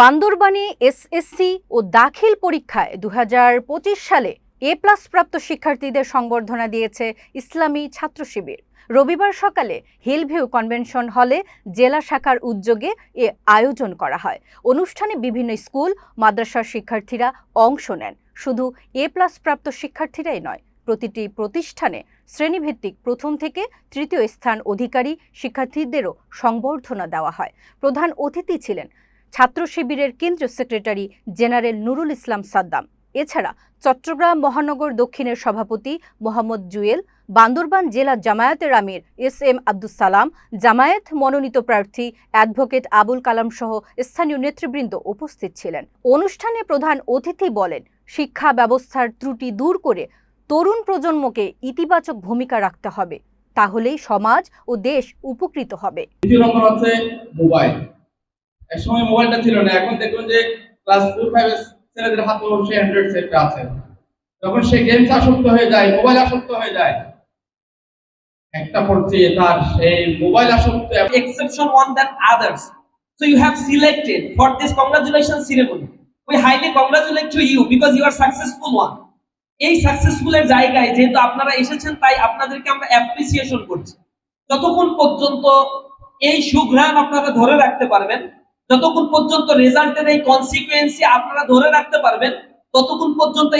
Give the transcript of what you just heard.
বান্দরবানে SSC ও দাখিল পরীক্ষায় দু হাজার পঁচিশ সালে এ প্লাস প্রাপ্ত শিক্ষার্থীদের সংবর্ধনা দিয়েছে ইসলামী ছাত্র শিবির। রবিবার সকালে হিলভিউ কনভেনশন হলে জেলা শাখার উদ্যোগে এ আয়োজন করা হয়। অনুষ্ঠানে বিভিন্ন স্কুল, মাদ্রাসার শিক্ষার্থীরা অংশ নেন। শুধু এ প্লাস প্রাপ্ত শিক্ষার্থীরাই নয়, প্রতিটি প্রতিষ্ঠানে শ্রেণীভিত্তিক প্রথম থেকে তৃতীয় স্থান অধিকারী শিক্ষার্থীদেরও সংবর্ধনা দেওয়া হয়। প্রধান অতিথি ছিলেন ছাত্র শিবিরের কেন্দ্রীয় সেক্রেটারি জেনারেল নুরুল ইসলাম সাদ্দাম। এছাড়া চট্টগ্রাম মহানগর দক্ষিণের সভাপতি মোহাম্মদ জুয়েল, বান্দরবান জেলা জামায়াতের আমির এস এম আব্দুস সালাম, জামায়াত মনোনীত প্রার্থী অ্যাডভোকেট আবুল কালাম সহ স্থানীয় নেতৃবৃন্দ উপস্থিত ছিলেন। অনুষ্ঠানে প্রধান অতিথি বলেন, শিক্ষা ব্যবস্থার ত্রুটি দূর করে তরুণ প্রজন্মকে ইতিবাচক ভূমিকা রাখতে হবে, তাহলেই সমাজ ও দেশ উপকৃত হবে। মোবাইল। এক সময় মোবাইলটা ছিল না, এখন দেখবেন যে ক্লাস ফোর ফাইভ ছেলেদের হাতে অবশ্যই অ্যান্ড্রয়েড সেটটা আছে যখন সে গেমস আসক্ত হয়ে যায় মোবাইল আসক্ত হয়ে যায়, একটা পর্যায়ে তার সেই মোবাইল আসক্ত exception one than others. So you have selected for this congratulations ceremony. We highly congratulate to you because you are successful one. এই সাকসেসফুল এর জায়গায় যেহেতু আপনারা এসেছেন, তাই আপনাদেরকে আমরা অ্যাপ্রিসিয়েশন করছি যতক্ষণ পর্যন্ত এই সুঘ্রাণ আপনারা ধরে রাখতে পারবেন যতক্ষণ পর্যন্ত রেজাল্টের এই কনসিকুয়েন্সি আপনারা ধরে রাখতে পারবেন ততক্ষণ পর্যন্ত